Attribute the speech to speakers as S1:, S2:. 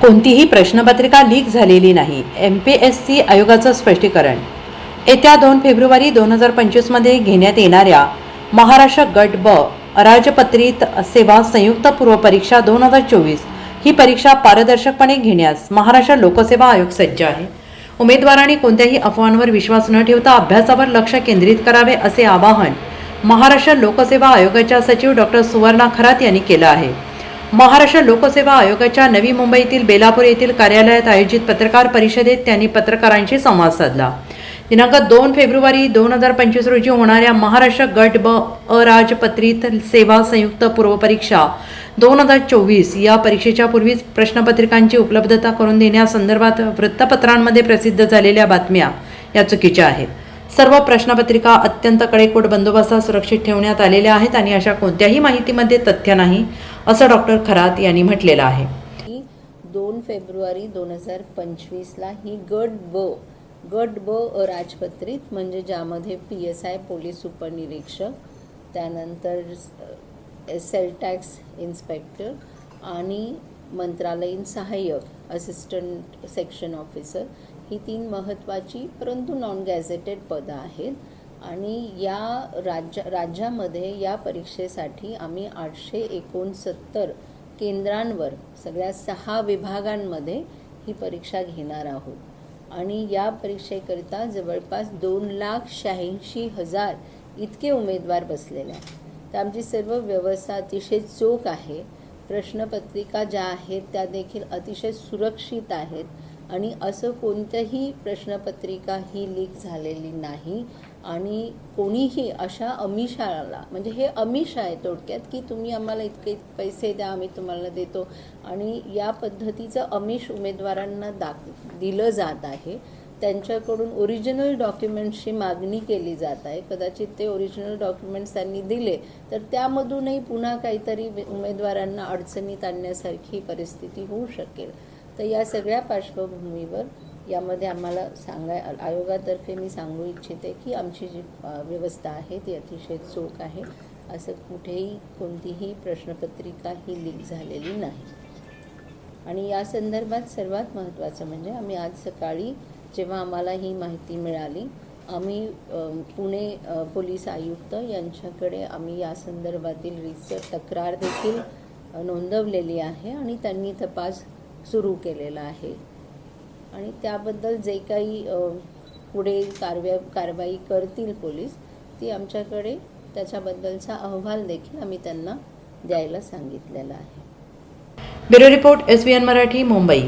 S1: कोणतीही प्रश्नपत्रिका लीक झालेली नाही. एम पी एस सी आयोगाचं स्पष्टीकरण. येत्या दोन फेब्रुवारी दोन हजार पंचवीसमध्ये घेण्यात येणाऱ्या महाराष्ट्र गट ब अराजपत्रित सेवा संयुक्त पूर्व परीक्षा दोन हजार चोवीस ही परीक्षा पारदर्शकपणे घेण्यास महाराष्ट्र लोकसेवा आयोग सज्ज आहे. उमेदवारांनी कोणत्याही अफवांवर विश्वास न ठेवता अभ्यासावर लक्ष केंद्रित करावे असे आवाहन महाराष्ट्र लोकसेवा आयोगाच्या सचिव डॉक्टर सुवर्णा खरात यांनी केलं आहे. महाराष्ट्र लोकसेवा आयोगाच्या नवी मुंबईतील बेलापूर येथील कार्यालयात आयोजित पत्रकार परिषदेत त्यांनी पत्रकारांशी संवाद साधला. दिनांक दोन फेब्रुवारी दोन हजार पंचवीस रोजी होणाऱ्या महाराष्ट्र गट ब अराजपत्रित सेवा संयुक्त पूर्वपरीक्षा दोन हजार चोवीस या परीक्षेच्या पूर्वीच प्रश्नपत्रिकांची उपलब्धता करून देण्यासंदर्भात वृत्तपत्रांमध्ये प्रसिद्ध झालेल्या बातम्या या चुकीच्या आहेत. सर्व प्रश्नपत्रिका अत्यंत कडेकोट बंदोबस्तात सुरक्षित ठेवण्यात आलेल्या आहेत आणि अशा कोणत्याही माहितीमध्ये तथ्य नाही. असं डॉक्टर खरात यांनी म्हटलेलं आहे.
S2: दोन फेब्रुवारी दोन हजार पंचवीसला ही गट ब गट ब राजपत्रित म्हणजे ज्यामध्ये पी एस आय पोलीस उपनिरीक्षक त्यानंतर सेल टॅक्स इन्स्पेक्टर आणि मंत्रालयीन सहाय्यक असिस्टंट सेक्शन ऑफिसर ही तीन महत्त्वाची परंतु नॉन गॅझेटेड पदं आहेत. आणि या राज्य राज्यामध्ये या परीक्षेसाठी आम्ही आठशे एकोणसत्तर केंद्रांवर सगळ्या सहा विभागांमध्ये ही परीक्षा घेणार आहोत. आणि या परीक्षेकरिता जवळपास दोन लाख शहाऐंशी हजार इतके उमेदवार बसलेले आहेत. तर आमची सर्व व्यवस्था अतिशय चोख आहे. प्रश्नपत्रिका ज्या आहेत त्या देखील अतिशय सुरक्षित आहेत. आणि असं कोणत्याही प्रश्नपत्रिका ही लीक झालेली नाही. आणि कोणीही अशा अमिषाला म्हणजे हे अमिष आहे थोडक्यात की तुम्ही आम्हाला इतके पैसे द्या आम्ही तुम्हाला देतो. आणि या पद्धतीचं अमिष उमेदवारांना दाख दिलं जात आहे. त्यांच्याकडून ओरिजिनल डॉक्युमेंट्सची मागणी केली जात आहे. कदाचित ते ओरिजिनल डॉक्युमेंट्स त्यांनी दिले तर त्यामधूनही पुन्हा काहीतरी उमेदवारांना अडचणीत आणण्यासारखी परिस्थिती होऊ शकेल. तर या सगळ्या पार्श्वभूमीवर यामध्ये आम्हाला सांगाय आयोगातर्फे मी सांगू इच्छिते की आमची जी व्यवस्था आहे ती अतिशय चोख आहे. असं कुठेही कोणतीही प्रश्नपत्रिका ही लीक झालेली नाही. आणि या संदर्भात सर्वात महत्त्वाचं म्हणजे आम्ही आज सकाळी जेव्हा आम्हाला ही माहिती मिळाली आम्ही पुणे पोलीस आयुक्त यांच्याकडे आम्ही या संदर्भातील रिसर्च तक्रार देखील नोंदवलेली आहे आणि त्यांनी तपास सुरू केलेला आहे. आणि त्याबद्दल जे काही पुढे कारव्या कारवाई करतील पोलीस ती आमच्याकडे त्याच्याबद्दलचा अहवाल देखील आम्ही त्यांना द्यायला सांगितलेला आहे.
S1: Bureau report S B N Marathi Mumbai.